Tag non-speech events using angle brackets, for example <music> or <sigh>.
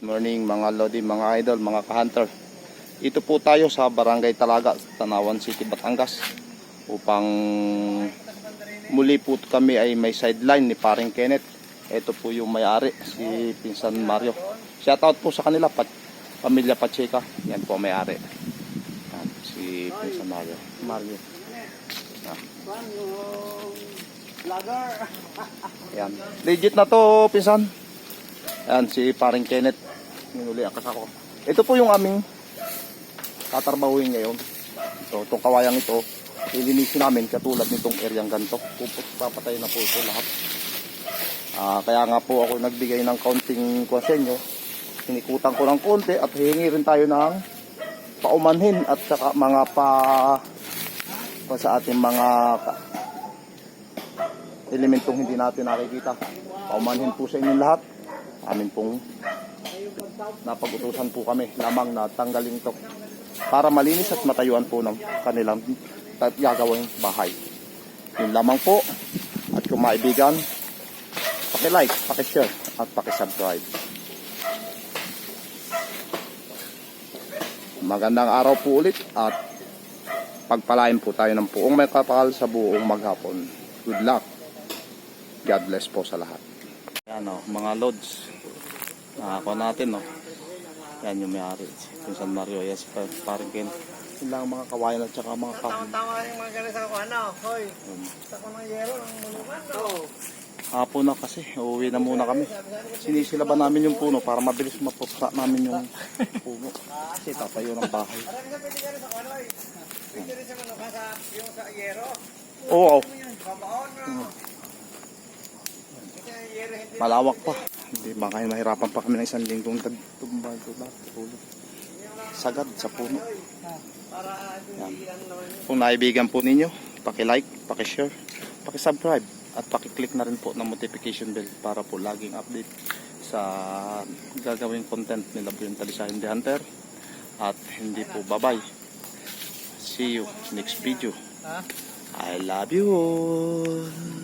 morning mga lodi, mga idol, mga ka-hunter. Ito po tayo sa Barangay Talaga, Tanawan City, Batangas. Upang muli po kami ay may sideline ni paring Kenneth. Ito po yung may-ari, si Pinsan Mario. Shoutout po sa kanila, Pat Pamilya Pacheca. Yan po may-ari. Si Pinsan Mario. Mario. Vlogger. <laughs> Yan. Legit na to, Pinsan. Yan, si paring Kenneth. Minuli ang kasako. Ito po yung aming tatarbahuin ngayon. Ito, itong kawayang ito, ilinisin namin katulad nitong areang ganito. Puput, papatay na po ito lahat. Ah, kaya nga po ako nagbigay ng kaunting inyo. Sinikutan ko ng konti at hihingi rin tayo ng paumanhin at saka mga pa, pa sa ating mga elementong hindi natin nakikita. Paumanhin po sa inyo lahat. Amin pong napag-utusan po kami lamang na tanggalin to para malinis at matayuan po ng kanilang gagawing bahay. Yun lamang po. At kung maibigan, paki-like, paki-share, at paki-subscribe. Magandang araw po ulit at pagpalain po tayo ng puong may kapakal sa buong maghapon. Good luck. God bless po sa lahat. Yan o, mga loads. Nakakuha natin o. Yan yung may-ari. Yung San Mario. Yes, pa, parang kin. Yun lang ang mga kawayan at saka mga kahon. Tama-tama yung mga ganun sa ano. Hoy, Um, sa ko ng yero ng mulungan. No. hapon na kasi. Uuwi na muna kami. Sinisilaban namin yung puno para mabilis maputra namin yung puno. Kasi tatayo ng bahay. Oo, no. Yero hindi. malawak pa. Hindi baka mahirapan pa kami ng isang linggong tagtumbay ko. Sagad sa puno. Yun. Kung naibigan po ninyo, paki-like, paki-share, paki-subscribe at paki-click na rin po ng notification bell para po laging update sa gagawing content nila po yung Talisayan the Hunter at hindi po bye-bye. See you next video. I love you all.